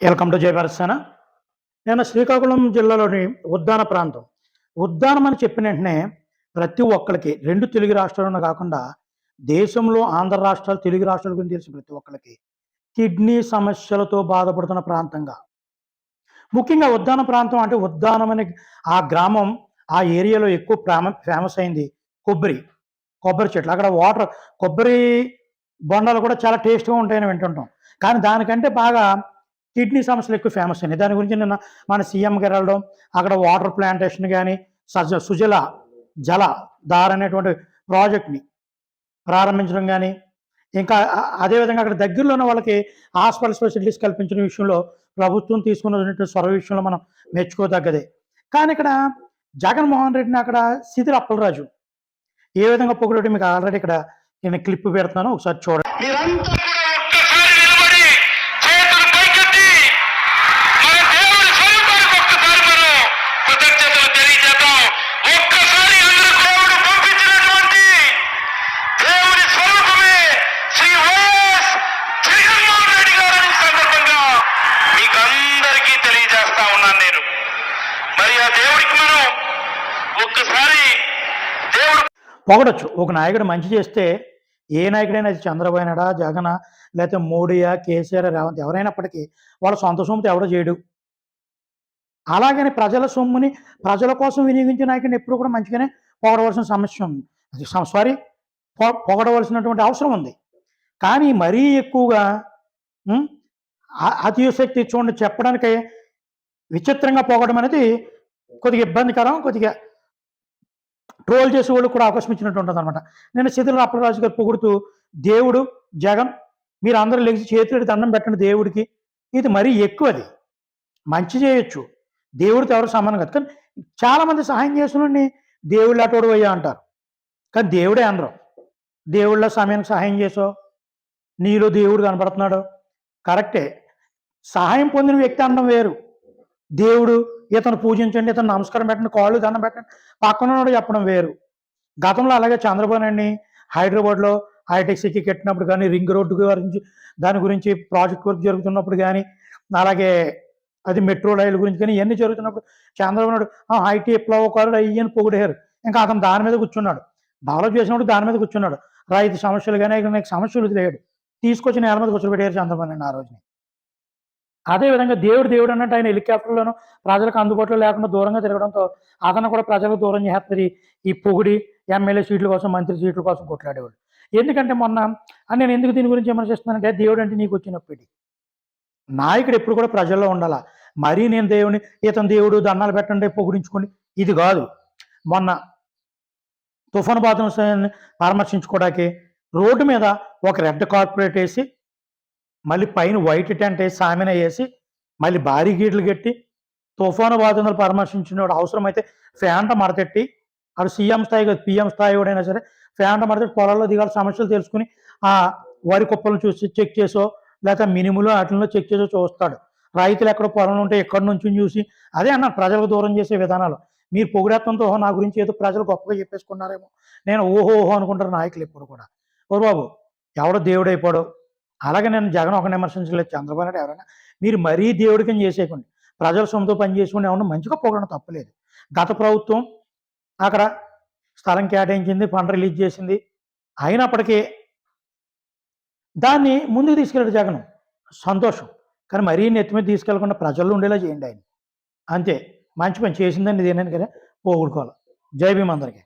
Welcome to జయపరసన నేను శ్రీకాకుళం జిల్లాలోని ఉద్దాన ప్రాంతం. ఉద్దానం అని చెప్పిన వెంటనే ప్రతి ఒక్కరికి రెండు తెలుగు రాష్ట్రాలను కాకుండా దేశంలో ఆంధ్ర రాష్ట్రాలు తెలుగు రాష్ట్రాల గురించి తెలిసి ప్రతి ఒక్కరికి కిడ్నీ సమస్యలతో బాధపడుతున్న ప్రాంతంగా. ముఖ్యంగా ఉద్దాన ప్రాంతం అంటే ఉద్దానం అనే ఆ గ్రామం ఆ ఏరియాలో ఎక్కువ ప్రామ ఫేమస్ అయింది కొబ్బరి కొబ్బరి చెట్లు. అక్కడ వాటర్ కొబ్బరి బొండాలు కూడా చాలా టేస్ట్గా ఉంటాయని వింటుంటాం. కానీ దానికంటే బాగా కిడ్నీ సమస్యలు ఎక్కువ ఫేమస్ అయినాయి. దాని గురించి నిన్న మన సీఎం గారు వెళ్ళడం అక్కడ వాటర్ ప్లాంటేషన్ కానీ సజ సుజల జల దార్ అనేటువంటి ప్రాజెక్ట్ని ప్రారంభించడం కానీ ఇంకా అదేవిధంగా అక్కడ దగ్గరలో ఉన్న వాళ్ళకి హాస్పిటల్ ఫెసిలిటీస్ కల్పించిన విషయంలో ప్రభుత్వం తీసుకున్నటువంటి స్వర విషయంలో మనం మెచ్చుకోదగ్గదే. కానీ ఇక్కడ జగన్మోహన్ రెడ్డిని అక్కడ సిదిర అప్పలరాజు ఏ విధంగా పొగిడి మీకు ఆల్రెడీ ఇక్కడ నేను క్లిప్ పెడుతున్నాను. ఒకసారి చూడండి మీరంతా కూడా ఒక్కసారి నిలబడి చేతులు పైకెత్తి మన దేవుడి స్వరూపానికి ఒక్కసారి మనం కృతజ్ఞతలు తెలియజేద్దాం ఒక్కసారి అందరూ దేవుడు పంపించినటువంటి దేవుడి స్వరూపమే శ్రీ వైఎస్ జగన్మోహన్ రెడ్డి గారు ఈ సందర్భంగా మీకు అందరికీ తెలియజేస్తా ఉన్నాను నేను మరి ఆ దేవుడికి మనం ఒక్కసారి దేవుడు పొగడొచ్చు. ఒక నాయకుడు మంచి చేస్తే ఏ నాయకుడైనా అది చంద్రబాబు నాయుడా జగన్ లేకపోతే మోడీయా కేసీఆర్ రేవంత్ ఎవరైనప్పటికీ వాళ్ళ సొంత సొమ్ముతో ఎవడో చేయడు. అలాగని ప్రజల సొమ్ముని ప్రజల కోసం వినియోగించే నాయకుడిని ఎప్పుడు కూడా మంచిగానే పొగడవలసిన సమస్య ఉంది. అది సారీ పొగడవలసినటువంటి అవసరం ఉంది. కానీ మరీ ఎక్కువగా ఉం, అతిశక్తి చూడండి చెప్పడానికి విచిత్రంగా పొగడం అనేది కొద్దిగా ఇబ్బందికరం కొద్దిగా ట్రోల్ చేసే వాళ్ళు కూడా అవకాశం ఇచ్చినట్టు ఉంటుంది అనమాట నేను శిథిల అప్పలరాజు గారు పొగుడుతూ దేవుడు జగన్ మీరు అందరూ లెగిసి చేతులు దండం పెట్టండి దేవుడికి. ఇది మరీ ఎక్కువ అది మంచి చేయొచ్చు. దేవుడితో ఎవరు సమానం కాదు. కానీ చాలామంది సహాయం చేసిన దేవుళ్ళ అటోడు అయ్యా అంటారు. కానీ దేవుడే అనరు దేవుళ్ళ సమయానికి సహాయం చేసో నీలో దేవుడు కనపడుతున్నాడు. కరెక్టే. సహాయం పొందిన వ్యక్తి అనడం వేరు. దేవుడు ఇతను పూజించండి ఇతను నమస్కారం పెట్టండి కాళ్ళు దండం పెట్టండి. పక్కన చెప్పడం వేరు. గతంలో అలాగే చంద్రబాబు నాయుడిని హైదరాబాద్లో హైటెక్ సిటీ కట్టినప్పుడు కానీ రింగ్ రోడ్డు గురించి దాని గురించి ప్రాజెక్ట్ వర్క్ జరుగుతున్నప్పుడు కానీ అలాగే అది మెట్రో రైలు గురించి కానీ ఇవన్నీ జరుగుతున్నప్పుడు చంద్రబాబు నాయుడు ఐటీ విప్లవకారుడు అయ్యని పొగిడారు. ఇంకా అతను దాని మీద కూర్చున్నాడు. డెవలప్ చేసినప్పుడు దాని మీద కూర్చున్నాడు. రైతు సమస్యలు కానీ నాకు సమస్యలు లేడు తీసుకొచ్చి నేల మీద కూర్చోబెట్టారు చంద్రబాబు నాయుడు ఆ రోజుని. అదేవిధంగా దేవుడు దేవుడు అన్నట్టు ఆయన హెలికాప్టర్లోనూ ప్రజలకు అందుబాటులో లేకుండా దూరంగా తిరగడంతో అతను కూడా ప్రజలకు దూరం చేస్తారు ఈ- పొగుడి పొగిడి ఎమ్మెల్యే సీట్ల కోసం మంత్రి సీట్ల కోసం కొట్లాడేవాడు. ఎందుకంటే మొన్న నేను ఎందుకు దీని గురించి విమర్శిస్తున్నానంటే దేవుడు అంటే నీకు వచ్చినప్పటి నాయకుడు ఎప్పుడు కూడా ప్రజల్లో ఉండాలా? మరీ నేను దేవుని ఇతను దేవుడు దండాలు పెట్టండి పొగిడించుకోండి. ఇది కాదు. మొన్న తుఫాను బాధను పరామర్శించుకోవడానికి రోడ్డు మీద ఒక రెడ్ కార్పొరేట్ వేసి మళ్ళీ పైన వైట్ టెంట్ వేసి సామెన వేసి మళ్ళీ భారీ గీట్లు కట్టి తుఫాను బాధితులు పరామర్శించినవాడు అవసరమైతే ఫ్యాంట మడతెట్టి అటు సీఎం స్థాయి కాదు పిఎం స్థాయి ఎవడైనా సరే ఫ్యాంట మడతెట్టి పొలాల్లో దిగాలి సమస్యలు తెలుసుకుని ఆ వరి కుప్పలను చూసి చెక్ చేసో లేకపోతే మినిములు వాటిలో చెక్ చేసో చూస్తాడు. రైతులు ఎక్కడ పొలంలో ఉంటే ఎక్కడి నుంచి చూసి అదే అన్న ప్రజలకు దూరం చేసే విధానాలు. మీరు పొగిడేత్తంతో నా గురించి ఏదో ప్రజలు గొప్పగా చెప్పేసుకున్నారేమో. నేను ఓహో ఓహో అనుకుంటారు నాయకులు ఎప్పుడు కూడా. ఓ బాబు ఎవడో దేవుడైపోడో. అలాగే నేను జగన్ ఒక విమర్శించలేదు. చంద్రబాబు నాయుడు ఎవరైనా. మీరు మరీ దేవుడికి చేసేయకండి. ప్రజల సొమ్ముతో పని చేసుకుని ఏమన్నా మంచిగా పోగడం తప్పలేదు. గత ప్రభుత్వం అక్కడ స్థలం కేటాయించింది ఫండ్ రిలీజ్ చేసింది. అయినప్పటికీ దాన్ని ముందుకు తీసుకెళ్ళాడు జగన్. సంతోషం. కానీ మరీ నెత్తి మీద తీసుకెళ్ళకుండా ప్రజల్లో ఉండేలా చేయండి ఆయన. అంతే. మంచి పని చేసిందని దేనని కదా పోగొడుకోవాలి జై భీమ్ అందరికీ.